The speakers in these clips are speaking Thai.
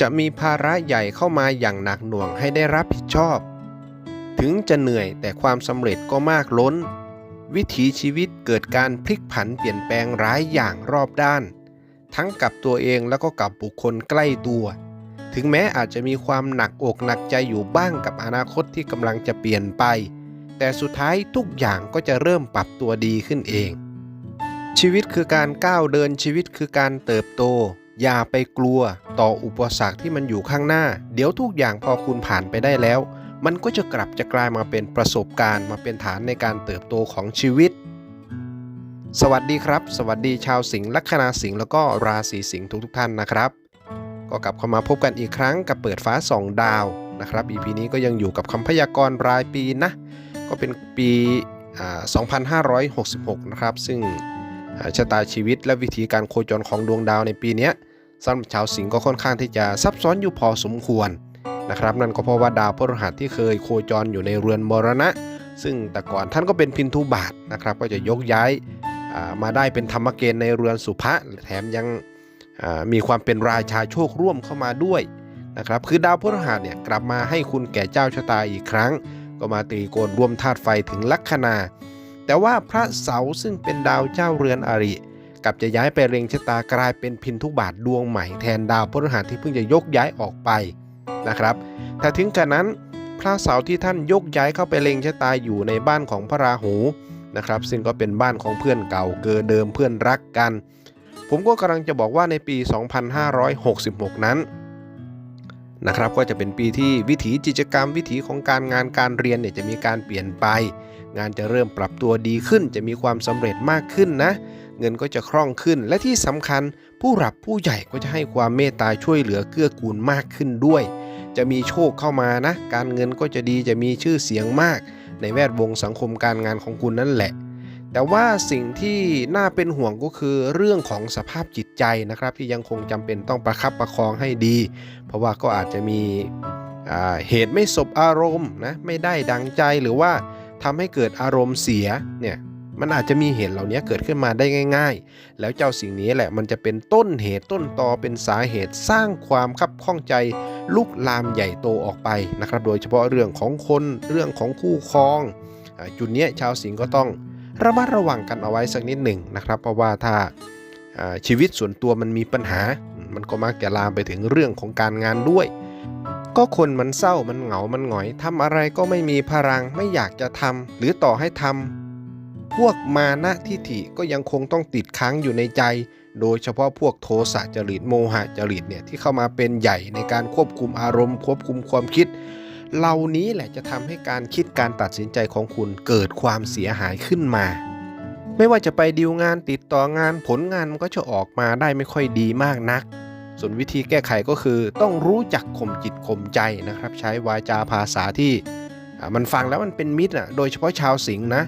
จะมีภาระใหญ่เข้ามาอย่างหนักหน่วงให้ได้รับผิดชอบ ถึงจะเหนื่อยแต่ความสำเร็จก็มากล้น วิถีชีวิตเกิดการพลิกผันเปลี่ยนแปลงร้ายอย่างรอบด้าน ทั้งกับตัวเองแล้วก็กับบุคคลใกล้ตัว ถึงแม้อาจจะมีความหนักอกหนักใจอยู่บ้างกับอนาคตที่กำลังจะเปลี่ยนไป แต่สุดท้ายทุกอย่างก็จะเริ่มปรับตัวดีขึ้นเอง ชีวิตคือการก้าวเดินชีวิตคือการเติบโต อย่าไปกลัวต่ออุปสรรคที่มันอยู่ข้างหน้า เดี๋ยวทุกอย่างพอคุณผ่านไปได้แล้ว มันก็จะกลับจะกลายมาเป็นประสบการณ์ มาเป็นฐานในการเติบโตของชีวิต สวัสดีครับ สวัสดีชาวสิงห์ลัคนาสิงห์แล้วก็ราศีสิงห์ทุกๆท่านนะครับ ก็กลับเข้ามาพบกันอีกครั้งกับเปิดฟ้าสองดาวนะครับ EP นี้ก็ยังอยู่กับคำพยากรณ์รายปีนะ ก็เป็นปี 2566 นะครับ ซึ่งชะตาชีวิตและวิธีการโคจรของดวงดาวในปีนี้ สำหรับชาวสิงห์ก็ค่อนข้างที่จะซับซ้อนอยู่พอสมควรนะครับ นั่นก็เพราะว่าดาวพฤหัสที่เคยโคจรอยู่ในเรือนมรณะ ซึ่งแต่ก่อนท่านก็เป็นพินทุบาทนะครับ ก็จะยกย้ายมาได้เป็นธรรมเกณฑ์ในเรือนสุภะแถมยังมีความเป็นราชาโชคร่วมเข้ามาด้วยนะครับคือดาวพฤหัสเนี่ยกลับมาให้คุณแก่เจ้าชะตาอีกครั้ง ก็มาตีโกนร่วมธาตุไฟถึงลัคนา แต่ว่าพระเสาร์ซึ่งเป็นดาวเจ้าเรือนอริ กลับจะย้ายไปเร็งชะตากลายเป็นพินทุบาทดวงใหม่แทนดาวพฤหัสที่เพิ่งจะยกย้ายออกไปนะครับ แต่ถึงกระนั้นพระเสาร์ที่ท่านยกย้ายเข้าไปเล็งชะตาอยู่ในบ้านของพระราหูนะครับ ซึ่งก็เป็นบ้านของเพื่อนเก่าเกิดเดิมเพื่อนรักกัน ผมก็กำลังจะบอกว่าในปี 2566 นั้นนะครับก็จะเป็นปีที่วิถีกิจกรรมวิถีของการงานการเรียนเนี่ยจะมีการเปลี่ยนไป งานจะเริ่มปรับตัวดีขึ้นจะมีความสำเร็จมากขึ้นนะ เงินก็จะคล่องขึ้น และที่สำคัญผู้หลับผู้ใหญ่ก็จะให้ความเมตตาช่วยเหลือเกื้อกูลมากขึ้นด้วย จะมีโชคเข้ามานะ การเงินก็จะดีจะมีชื่อเสียงมาก ในแวดวงสังคมการงานของคุณนั่นแหละ แต่ว่าสิ่งที่น่าเป็นห่วงก็คือเรื่องของสภาพจิตใจนะครับ ที่ยังคงจำเป็นต้องประคับประคองให้ดี เพราะว่าก็อาจจะมีเหตุไม่สบอารมณ์นะไม่ได้ดังใจหรือว่าทำให้เกิดอารมณ์เสียเนี่ย มันอาจจะมีเหตุเหล่านี้เกิดขึ้นมาได้ง่าย ๆ แล้วเจ้าสิ่งนี้แหละมันจะเป็นต้นเหตุต้นตอเป็นสาเหตุสร้างความคับข้องใจลุกลามใหญ่โตออกไปนะครับ โดยเฉพาะเรื่องของคนเรื่องของคู่ครอง จุดนี้ชาวสิงห์ก็ต้องระมัดระวังกันเอาไว้สักนิดหนึ่งนะครับ เพราะว่าถ้าอ่าชีวิตส่วนตัวมันมีปัญหา มันก็มักจะลามไปถึงเรื่องของการงานด้วย ก็คนมันเศร้ามันเหงามันหงอยทำอะไรก็ไม่มีพลังไม่อยากจะทำหรือต่อให้ทำ พวกมานะทิฐิก็ยังคงต้องติดค้างอยู่ในใจ โดยเฉพาะพวกโทสะจริตโมหะจริตเนี่ยที่เข้ามาเป็นใหญ่ในการควบคุมอารมณ์ ควบคุมความคิด เหล่านี้แหละจะทำให้การคิดการตัดสินใจของคุณเกิดความเสียหายขึ้นมา ไม่ว่าจะไปดีลงานติดต่องานผลงานมันก็จะออกมาได้ไม่ค่อยดีมากนัก ส่วนวิธีแก้ไขก็คือต้องรู้จักข่มจิตข่มใจนะครับ ใช้วาจาภาษาที่มันฟังแล้วมันเป็นมิตรอะโดยเฉพาะชาวสิงห์นะ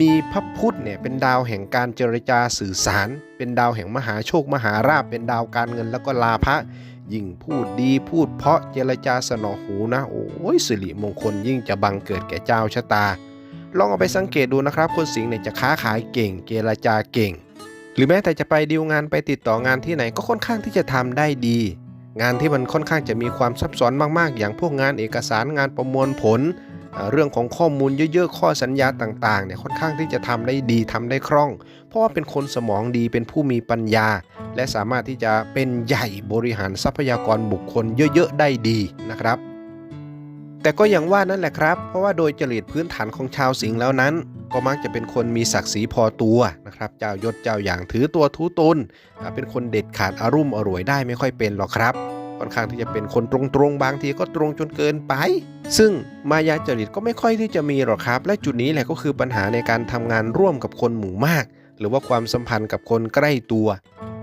มีพระพุธเนี่ยเป็นดาวแห่งการเจรจาสื่อสาร เป็นดาวแห่งมหาโชคมหาราภเป็นดาวการเงินแล้วก็ลาภะยิ่งพูดดีพูดเพราะเจรจาสนอหูนะ โอ้ยสิริมงคลยิ่งจะบังเกิดแก่เจ้าชะตา ลองเอาไปสังเกตดูนะครับ คนสิงห์เนี่ยจะค้าขายเก่ง เจรจาเก่ง หรือแม้แต่จะไปดีลงานไปติดต่องานที่ไหนก็ค่อนข้างที่จะทำได้ดี งานที่มันค่อนข้างจะมีความซับซ้อนมากๆ อย่างพวกงานเอกสารงานประมวลผล เรื่องของข้อมูลเยอะๆ ข้อสัญญาต่างๆเนี่ยค่อนข้างที่จะทำได้ดีทำได้คล่อง เพราะว่าเป็นคนสมองดีเป็นผู้มีปัญญา และสามารถที่จะเป็นใหญ่บริหารทรัพยากรบุคคลเยอะๆ ได้ดีนะครับ แต่ก็อย่างว่านั่นแหละครับ เพราะว่าโดยจริตพื้นฐานของชาวสิงห์แล้วนั้น ก็มักจะเป็นคนมีศักดิ์ศรีพอตัวนะครับ เจ้ายศเจ้าอย่างถือตัวทูตนเป็นคนเด็ดขาดอารุ่มอร่วยได้ไม่ค่อยเป็นหรอกครับ ค่อนข้างที่จะเป็นคนตรงๆ บางทีก็ตรงจนเกินไป ซึ่งมายาจริตก็ไม่ค่อยที่จะมีหรอกครับ และจุดนี้แหละก็คือปัญหาในการทำงานร่วมกับคนหมู่มาก หรือว่าความสัมพันธ์กับคนใกล้ตัว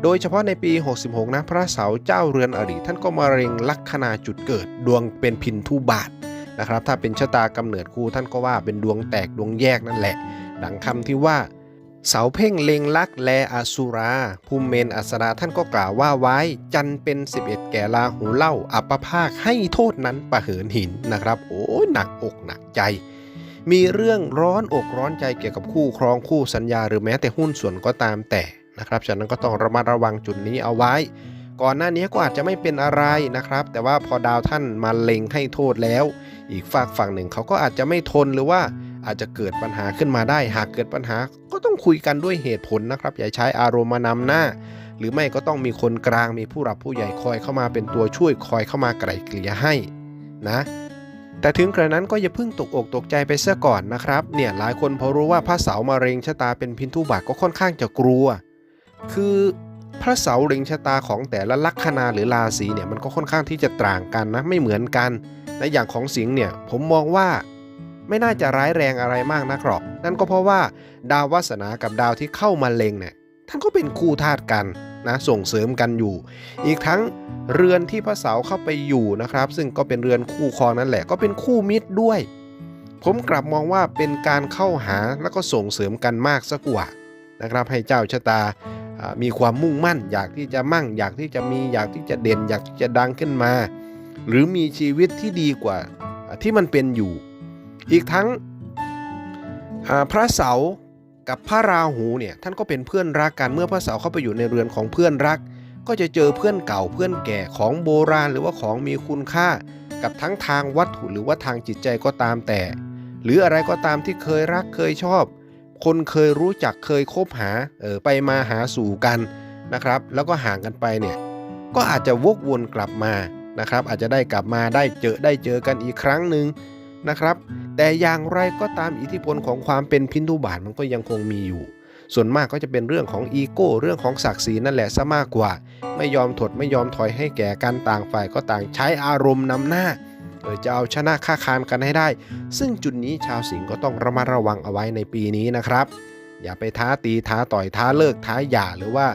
โดยเฉพาะในปี 66 นะพระเสาร์เจ้าเรือนอริท่านก็มาเร็งลัคนาจุดเกิด ดวงเป็นพินทุบาทนะครับถ้าเป็นชะตากำเนิดครูท่านก็ว่าเป็นดวงแตกดวงแยกนั่นแหละ ดังคำที่ว่า เสาเพ่งเลงลักแลอสุรา ภูมิเมนอัสราท่านก็กล่าวว่าไว้ จันเป็น 11 แก่ลาหูเล่า อัปภาคให้โทษนั้นประเหินหินนะครับ โอ้ยหนักอกหนักใจ มีเรื่องร้อนอกร้อนใจเกี่ยวกับคู่ครองคู่สัญญา หรือแม้แต่หุ้นส่วนก็ตามแต่นะครับฉะนั้นก็ต้องระมัดระวังจุดนี้เอาไว้ ก่อนหน้านี้ก็อาจจะไม่เป็นอะไรนะครับ แต่ว่าพอดาวท่านมาเล็งให้โทษแล้ว อีกฝากฝั่งหนึ่งเขาก็อาจจะไม่ทนหรือว่า อาจจะเกิดปัญหาขึ้นมาได้ หากเกิดปัญหาก็ต้องคุยกันด้วยเหตุผลนะครับ อย่าใช้อารมณ์มานำหน้า หรือไม่ก็ต้องมีคนกลางมีผู้หลักผู้ใหญ่คอยเข้ามาเป็นตัวช่วยคอยเข้ามาไกล่เกลี่ยให้นะ แต่ถึงกระนั้นก็อย่าเพิ่งตกอกตกใจไปเสียก่อนนะครับ เนี่ยหลายคนพอรู้ว่าพระเสาร์มาเร็งชะตาเป็นพินทุบาทก็ค่อนข้างจะกลัว คือพระเสาร์เร็งชะตาของแต่ละลัคนาหรือราศีเนี่ยมันก็ค่อนข้างที่จะต่างกันนะไม่เหมือนกันและอย่างของสิงห์เนี่ยผมมองว่า ไม่น่าจะร้ายแรงอะไรมากนักหรอก นั่นก็เพราะว่าดาววาสนากับดาวที่เข้ามาเล็งเนี่ยท่านก็เป็นคู่ธาตุกันนะส่งเสริมกันอยู่ อีกทั้งเรือนที่พระเสาร์เข้าไปอยู่นะครับ ซึ่งก็เป็นเรือนคู่ครองนั่นแหละ ก็เป็นคู่มิตรด้วย ผมกลับมองว่าเป็นการเข้าหาแล้วก็ส่งเสริมกันมากสักกว่านะครับ ให้เจ้าชะตามีความมุ่งมั่น อยากที่จะมั่ง อยากที่จะมีอยากที่จะเด่น อยากที่จะดังขึ้นมา หรือมีชีวิตที่ดีกว่าที่มันเป็นอยู่ อีกทั้งพระเสากับพระราหูเนี่ยท่านก็เป็นเพื่อนรักกันเมื่อพระเสาเข้าไปอยู่ในเรือนของเพื่อนรัก ก็จะเจอเพื่อนเก่าเพื่อนแก่ของโบราณหรือว่าของมีคุณค่า กับทั้งทางวัตถุหรือว่าทางจิตใจก็ตามแต่ หรืออะไรก็ตามที่เคยรักเคยชอบ คนเคยรู้จักเคยคบหาเออไปมาหาสู่กันนะครับ แล้วก็ห่างกันไปเนี่ยก็อาจจะวกวนกลับมานะครับ อาจจะได้กลับมาได้เจอได้เจอกันอีกครั้งหนึ่ง นะครับ แต่อย่างไรก็ตามอิทธิพลของความเป็นพินทุบาทมันก็ยังคงมีอยู่ ส่วนมากก็จะเป็นเรื่องของอีโก้เรื่องของศักดิ์ศรีนั่นแหละซะมากกว่า ไม่ยอมถดไม่ยอมถอยให้แก่กันต่างฝ่ายก็ต่างใช้อารมณ์นำหน้าเออจะเอาชนะค่าคานกันให้ได้ ซึ่งจุดนี้ชาวสิงห์ก็ต้องระมัดระวังเอาไว้ในปีนี้นะครับ อย่าไปท้าตีท้าต่อยท้าเลิกท้าหย่าหรือว่า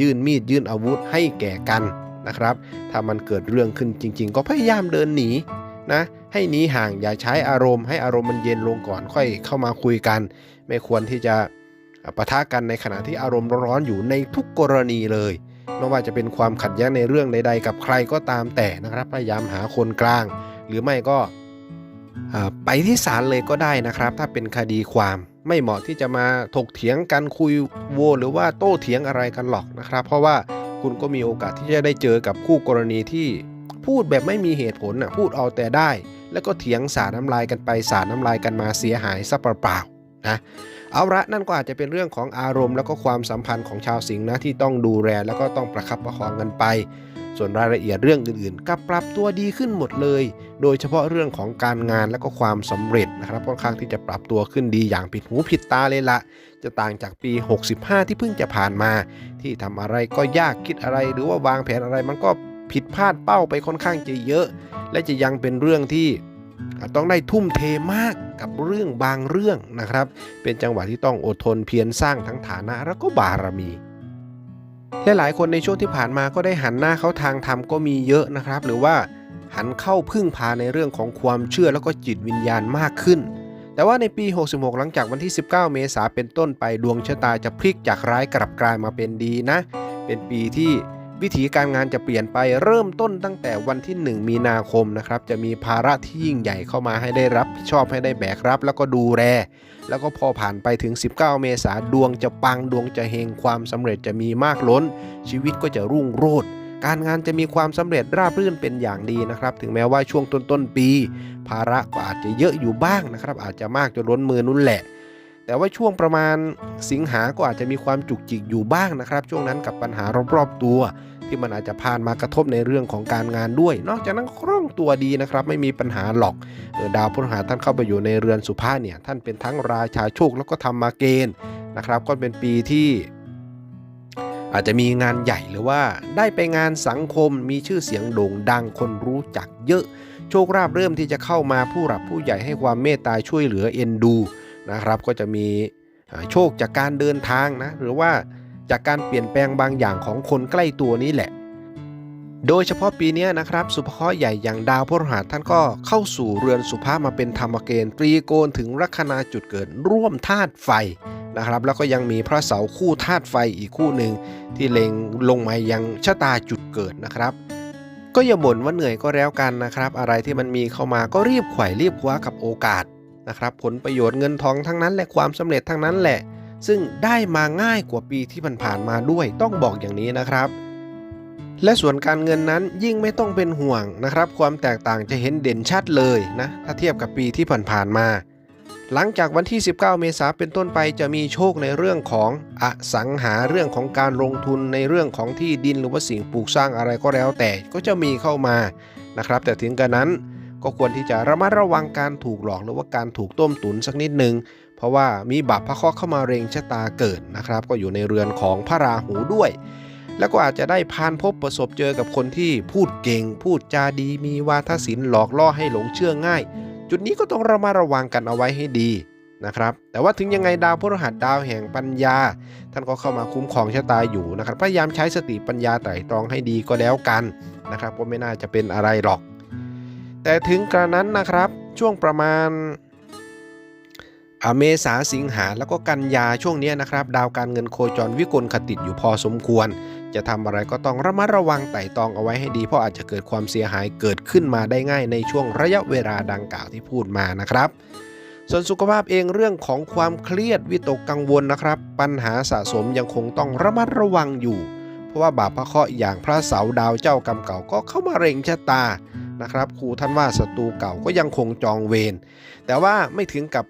ยื่นมีดยื่นอาวุธให้แก่กันนะครับ ถ้ามันเกิดเรื่องขึ้นจริง ๆ ก็พยายามเดินหนีนะ ให้หนีห่างอย่าใช้อารมณ์ให้อารมณ์มันเย็นลงก่อนค่อยเข้ามาคุยกัน ไม่ควรที่จะปะทะกันในขณะที่อารมณ์ร้อนๆอยู่ในทุกกรณีเลยไม่ว่าจะเป็นความขัดแย้งในเรื่องใด ๆ กับใครก็ตามแต่นะครับ พยายามหาคนกลาง หรือไม่ก็ไปที่ศาลเลยก็ได้นะครับ ถ้าเป็นคดีความไม่เหมาะที่จะมาถกเถียงกันคุยโวหรือว่าโต้เถียงอะไรกันหรอกนะครับ เพราะว่าคุณก็มีโอกาสที่จะได้เจอกับคู่กรณีที่พูดแบบไม่มีเหตุผลนะพูดเอาแต่ได้ แล้วก็เถียงสาดน้ำลายกันไปสาดน้ำลายกันมาเสียหายซะเปล่าๆนะเอาละนั่นก็อาจจะเป็นเรื่องของอารมณ์แล้วก็ความสัมพันธ์ของชาวสิงห์นะที่ต้องดูแลแล้วก็ต้องประคับประคองกันไป ส่วนรายละเอียดเรื่องอื่นๆก็ปรับตัวดีขึ้นหมดเลย โดยเฉพาะเรื่องของการงานและก็ความสำเร็จนะครับค่อนข้างที่จะปรับตัวขึ้นดีอย่างผิดหูผิดตาเลยละจะต่างจากปี 65 ที่เพิ่งจะผ่านมา ที่ทำอะไรก็ยากคิดอะไร หรือว่าวางแผนอะไรมันก็ ผิดพลาดเป้าไปค่อนข้างจะเยอะ และจะยังเป็นเรื่องที่ต้องได้ทุ่มเทมากกับเรื่องบางเรื่องนะครับ เป็นจังหวะที่ต้องอดทนเพียรสร้างทั้งฐานะแล้วก็บารมีและหลายคนในช่วงที่ผ่านมาก็ได้หันหน้าเข้าทางธรรมก็มีเยอะนะครับ หรือว่าหันเข้าพึ่งพาในเรื่องของความเชื่อแล้วก็จิตวิญญาณมากขึ้น แต่ว่าในปี 66 หลังจากวันที่ 19 เมษาเป็นต้นไปดวงชะตาจะพลิกจากร้ายกลับกลายมาเป็นดีนะ เป็นปีที่ วิถีการงานจะเปลี่ยนไปเริ่มต้นตั้งแต่วันที่ 1 มีนาคมนะครับจะมีภาระที่ยิ่งใหญ่เข้ามาให้ได้รับผิดชอบให้ได้แบกรับ แล้วก็ดูแลแล้วก็พอผ่านไปถึง 19 เมษาดวงจะปังดวงจะเฮงความสำเร็จจะมีมากล้น ชีวิตก็จะรุ่งโรจน์การงานจะมีความสำเร็จราบรื่นเป็นอย่างดีนะครับ ถึงแม้ว่าช่วงต้นต้นๆปี ภาระก็อาจจะเยอะอยู่บ้างนะครับ อาจจะมากจนล้นมือนุ่นแหละ แต่ว่าช่วงประมาณสิงหาก็อาจจะมีความจุกจิกอยู่บ้างนะครับ ช่วงนั้นกับปัญหารอบๆตัว ที่มันอาจจะผ่านมากระทบในเรื่องของการงานด้วย นอกจากนั้นคล่องตัวดีนะครับ ไม่มีปัญหาหรอกออดาวพฤหัสท่านเข้าไปอยู่ในเรือนสุภาเนี่ยท่านเป็นทั้งราชาโชคแล้วก็ธรรมาเกณฑ์นะครับ ก็เป็นปีที่อาจจะมีงานใหญ่หรือว่าได้ไปงานสังคมมีชื่อเสียงโด่งดังคนรู้จักเยอะ โชคราบเริ่มที่จะเข้ามาผู้หลักผู้ใหญ่ให้ความเมตตาช่วยเหลือเอ็นดูนะครับ ก็จะมีโชคจากการเดินทางนะหรือว่า จากการเปลี่ยนแปลงบางอย่างของคนใกล้ตัวนี้แหละ โดยเฉพาะปีนี้นะครับ สุภเคราะห์ใหญ่อย่างดาวพฤหัสท่านก็เข้าสู่เรือนสุภาพมาเป็นธรรมเกณฑ์ตรีโกณถึงลัคนาจุดเกิดร่วมธาตุไฟนะครับ แล้วก็ยังมีพระเสาคู่ธาตุไฟอีกคู่หนึ่งที่เล็งลงมายังชะตาจุดเกิดนะครับก็อย่าบ่นว่าเหนื่อยก็แล้วกันนะครับ อะไรที่มันมีเข้ามาก็รีบไขว่รีบคว้ากับโอกาสนะครับ ผลประโยชน์เงินทองทั้งนั้นและความสำเร็จทั้งนั้นแหละ ซึ่งได้มาง่ายกว่าปีที่ผ่านๆมาด้วยต้องบอกอย่างนี้นะครับ และส่วนการเงินนั้นยิ่งไม่ต้องเป็นห่วงนะครับ ความแตกต่างจะเห็นเด่นชัดเลยนะถ้าเทียบกับปีที่ผ่านๆมาหลังจากวันที่ 19 เมษาเป็นต้นไปจะมีโชคในเรื่องของอสังหาเรื่องของการลงทุนในเรื่องของที่ดินหรือว่าสิ่งปลูกสร้างอะไรก็แล้วแต่ก็จะมีเข้ามานะครับ แต่ถึงกระนั้นก็ควรที่จะระมัดระวังการถูกหลอกหรือว่าการถูกต้มตุ๋นสักนิดหนึ่ง เพราะว่ามีบาปพระเคราะห์เข้ามาเร็งชะตาเกิดนะครับ ก็อยู่ในเรือนของพระราหูด้วย แล้วก็อาจจะได้พานพบประสบเจอกับคนที่พูดเก่ง พูดจาดี มีวาทศิลป์หลอกล่อให้หลงเชื่อง่าย จุดนี้ก็ต้องระมัดระวังกันเอาไว้ให้ดีนะครับแต่ว่าถึงยังไงดาวพฤหัสดาวแห่งปัญญา ท่านก็เข้ามาคุ้มครองชะตาอยู่นะครับพยายามใช้สติปัญญาไตร่ตรองให้ดีก็แล้วกันนะครับก็ไม่น่าจะเป็นอะไรหรอก แต่ถึงกระนั้นนะครับช่วงประมาณ เมษาสิงหาแล้วก็กันยาช่วงนี้นะครับ ดาวการเงินโคจรวิกลขติดอยู่พอสมควร จะทำอะไรก็ต้องระมัดระวังไต่ตองเอาไว้ให้ดี เพราะอาจจะเกิดความเสียหายเกิดขึ้นมาได้ง่ายในช่วงระยะเวลาดังกล่าวที่พูดมานะครับ ส่วนสุขภาพเองเรื่องของความเครียดวิตกกังวลนะครับ ปัญหาสะสมยังคงต้องระมัดระวังอยู่ เพราะว่าบาปพระเคราะห์อย่างพระเสาร์ดาวเจ้ากรรมเก่าก็เข้ามาเร่งชะตานะครับครูท่านว่าศัตรูเก่าก็ยังคงจองเวรแต่ว่าไม่ถึงกับ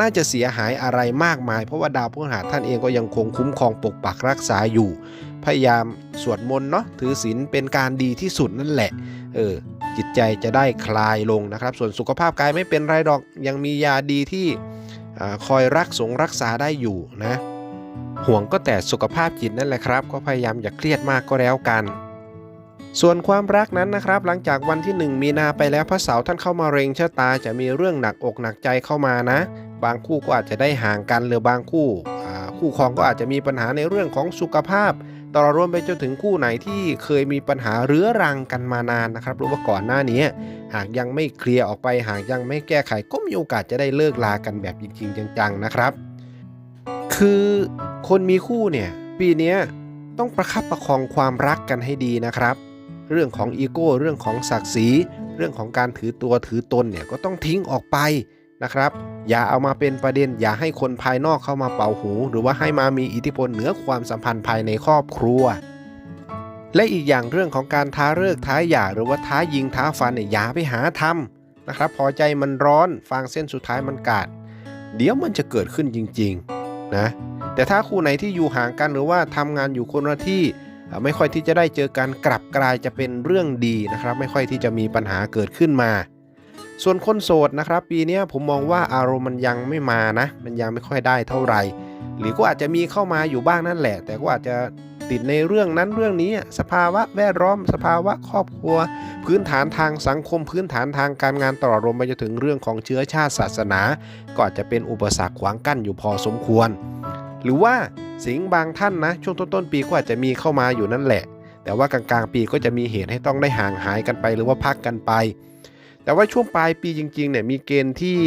น่าจะเสียหายอะไรมากมาย เพราะว่าดาวพฤหัสท่านเองก็ยังคงคุ้มครองปกปักรักษาอยู่ พยายามสวดมนต์เนาะถือศีลเป็นการดีที่สุดนั่นแหละ เออจิตใจจะได้คลายลงนะครับ ส่วนสุขภาพกายไม่เป็นไรดอกยังมียาดีที่อาคอยรักสงรักษาได้อยู่นะห่วงก็แต่สุขภาพจิตนั่นแหละครับ ก็พยายามอย่าเครียดมากก็แล้วกัน ส่วนความรักนั้นนะครับ หลังจากวันที่ 1 มีนาไปแล้วพระเสาร์ท่านเข้ามาเร็งชะตาจะมีเรื่องหนักอกหนักใจเข้ามานะ บางคู่ก็อาจจะได้ห่างกันหรือบางคู่คู่ครองก็อาจจะมีปัญหาในเรื่องของสุขภาพตลอดรวมไปจนถึงคู่ไหนที่เคยมีปัญหาเรื้อรังกันมานานนะครับหรือว่าก่อนหน้านี้ หากยังไม่เคลียร์ออกไปหากยังไม่แก้ไขก็มีโอกาสจะได้เลิกลากันแบบจริง ๆ จังๆนะครับ คือคนมีคู่เนี่ยปีนี้ต้องประคับประคองความรักกันให้ดีนะครับ เรื่องของอีโก้เรื่องของศักดิ์ศรีเรื่องของการถือตัวถือตนเนี่ยก็ต้องทิ้งออกไป นะครับ อย่าเอามาเป็นประเด็น อย่าให้คนภายนอกเข้ามาเป่าหู หรือว่าให้มามีอิทธิพลเหนือความสัมพันธ์ภายในครอบครัว และอีกอย่างเรื่องของการท้าเลิกท้าหย่าหรือว่าท้ายิงท้าฟันเนี่ยอย่าไปหาทำนะครับ พอใจมันร้อนฟางเส้นสุดท้ายมันกาด เดี๋ยวมันจะเกิดขึ้นจริงๆนะแต่ถ้าคู่ไหนที่อยู่ห่างกันหรือว่าทำงานอยู่คนละที่ไม่ค่อยที่จะได้เจอกันกลับกลายจะเป็นเรื่องดีนะครับ ไม่ค่อยที่จะมีปัญหาเกิดขึ้นมา ส่วนคนโสดนะครับ ปีนี้ผมมองว่าอารมณ์มันยังไม่มานะ มันยังไม่ค่อยได้เท่าไหร่ หรือก็อาจจะมีเข้ามาอยู่บ้างนั่นแหละ แต่ก็อาจจะติดในเรื่องนั้นเรื่องนี้ สภาวะแวดล้อม สภาวะครอบครัว พื้นฐานทางสังคม พื้นฐานทางการงานตลอดรวมไปจนถึงเรื่องของเชื้อชาติศาสนา ก็อาจจะเป็นอุปสรรคขวางกั้นอยู่พอสมควร หรือว่าสิงห์บางท่านนะ ช่วงต้นๆปีก็อาจจะมีเข้ามาอยู่นั่นแหละ แต่ว่ากลางๆปีก็จะมีเหตุให้ต้องได้ห่างหายกันไป หรือว่าพักกันไป แต่ว่าช่วงปลายปีจริงๆเนี่ยมีเกณฑ์ที่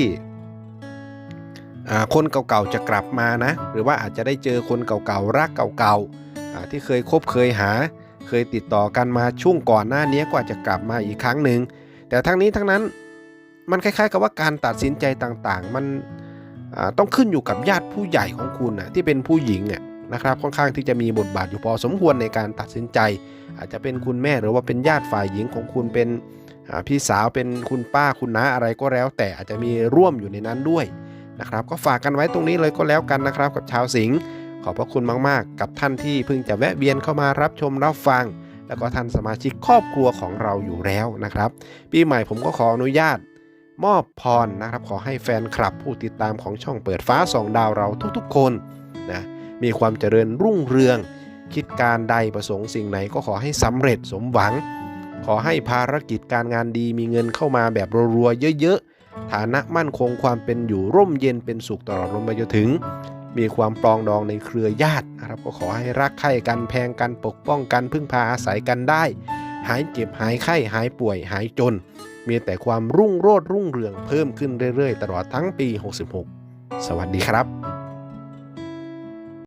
คนเก่าๆจะกลับมานะ หรือว่าอาจจะได้เจอคนเก่าๆรักเก่าๆที่เคยคบเคยหา เคยติดต่อกันมาช่วงก่อนหน้านี้ก็อาจะกลับมาอีกครั้งหนึ่งแต่ทั้งนี้ทั้งนั้นมันคล้ายๆ กับว่าการตัดสินใจต่างๆ มันต้องขึ้นอยู่กับญาติผู้ใหญ่ของคุณนะที่เป็นผู้หญิงเนี่ยนะครับค่อนข้างที่จะมีบทบาทอยู่พอสมควรในการตัดสินใจ อาจจะเป็นคุณแม่หรือว่าเป็นญาติฝ่ายหญิงของคุณเป็น พี่สาวเป็นคุณป้าคุณน้าอะไรก็แล้ว แต่อาจจะมีร่วมอยู่ในนั้นด้วยนะครับก็ฝากกันไว้ตรงนี้เลยก็แล้วกันนะครับ กับชาวสิงห์ขอบพระคุณมาก ๆ กับท่านที่เพิ่งจะแวะเวียนเข้ามารับชมรับฟัง แล้วก็ท่านสมาชิกครอบครัวของเราอยู่แล้วนะครับ ปีใหม่ผมก็ขออนุญาต มอบพรนะครับ ขอให้แฟนคลับผู้ติดตามของช่องเปิดฟ้าสองดาวเราทุกๆ คนนะมีความเจริญรุ่งเรือง คิดการใดประสงค์สิ่งไหนก็ขอให้สำเร็จสมหวัง ขอให้ภารกิจการงานดีมีเงินเข้ามาแบบรัวๆเยอะๆ ฐานะมั่นคงความเป็นอยู่ร่มเย็นเป็นสุขตลอดลงไปจนถึง มีความปรองดองในเครือญาตินะครับก็ขอให้รักใคร่กันแพงกันปกป้องกันพึ่งพาอาศัยกันได้ หายเจ็บหายไข้หายป่วยหายจน มีแต่ความรุ่งโรจน์รุ่งเรืองเพิ่มขึ้นเรื่อยๆ ตลอดทั้งปี 66 สวัสดีครับ